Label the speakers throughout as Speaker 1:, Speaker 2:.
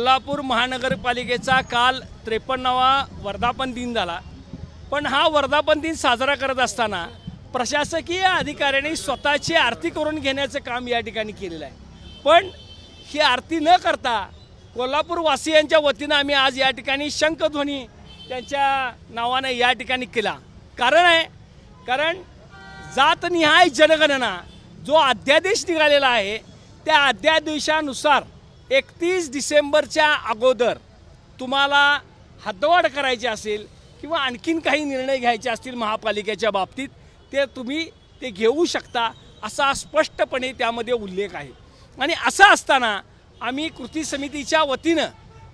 Speaker 1: कोल्हापूर महानगरपालिकेचा काल त्रेपन्नावा वर्धापन दिन झाला. पण हा वर्धापन दिन साजरा करत असताना प्रशासकीय अधिकाऱ्यांनी स्वतःची आरती करून घेण्याचं काम या ठिकाणी केलेलं आहे. पण ही आरती न करता कोल्हापूरवासियांच्या वतीनं आम्ही आज या ठिकाणी शंखध्वनी त्यांच्या नावाने या ठिकाणी केला. कारण आहे कारण जातनिहाय जनगणना जो अध्यादेश निघालेला आहे त्या अध्यादेशानुसार एकतीस डिसेंबरच्या अगोदर तुम्हाला हद्दवाढ करायची असेल किंवा आणखीन काही निर्णय घ्यायचे असतील महापालिकेच्या बाबतीत ते तुम्ही ते घेऊ शकता असा स्पष्टपणे त्यामध्ये उल्लेख आहे. आणि असं असताना आम्ही कृती समितीच्या वतीनं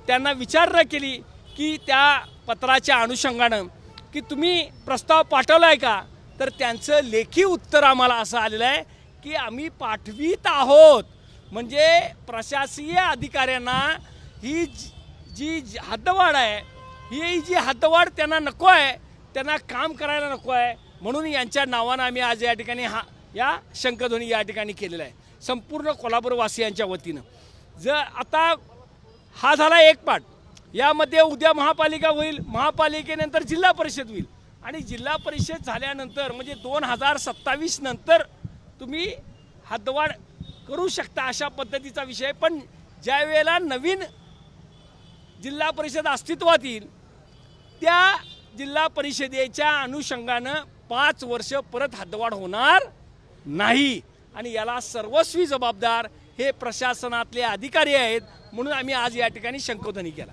Speaker 1: त्यांना विचारणा केली की त्या पत्राच्या अनुषंगानं की तुम्ही प्रस्ताव पाठवला आहे का? तर त्यांचं लेखी उत्तर आम्हाला असं आलेलं आहे की आम्ही पाठवीत आहोत. म्हणजे प्रशासकीय अधिकाऱ्यांना ही जी- जी जी हद्दवाढ आहे ही जी हद्दवाढ त्यांना नको आहे त्यांना काम करायला नको आहे म्हणून यांच्या नावानं आम्ही आज या ठिकाणी हा या शंखध्वनी या ठिकाणी केलेला आहे. संपूर्ण कोल्हापूरवासियांच्या वतीनं. जर आता हा झाला एक पाठ. यामध्ये उद्या महापालिका होईल महापालिकेनंतर जिल्हा परिषद होईल. आणि जिल्हा परिषद झाल्यानंतर म्हणजे दोन हजार सत्तावीस नंतर तुम्ही हद्दवाढ करू शकता अशा पद्धतीचा विषय. पण ज्या वेळेला नवीन जिल्हा परिषद अस्तित्वात येईल त्या जिल्हा परिषदेच्या अनुषंगानं पाच वर्ष परत हद्दवाढ होणार नाही. आणि याला सर्वस्वी जबाबदार हे प्रशासनातले अधिकारी आहेत म्हणून आम्ही आज या ठिकाणी शंकोधनी केला.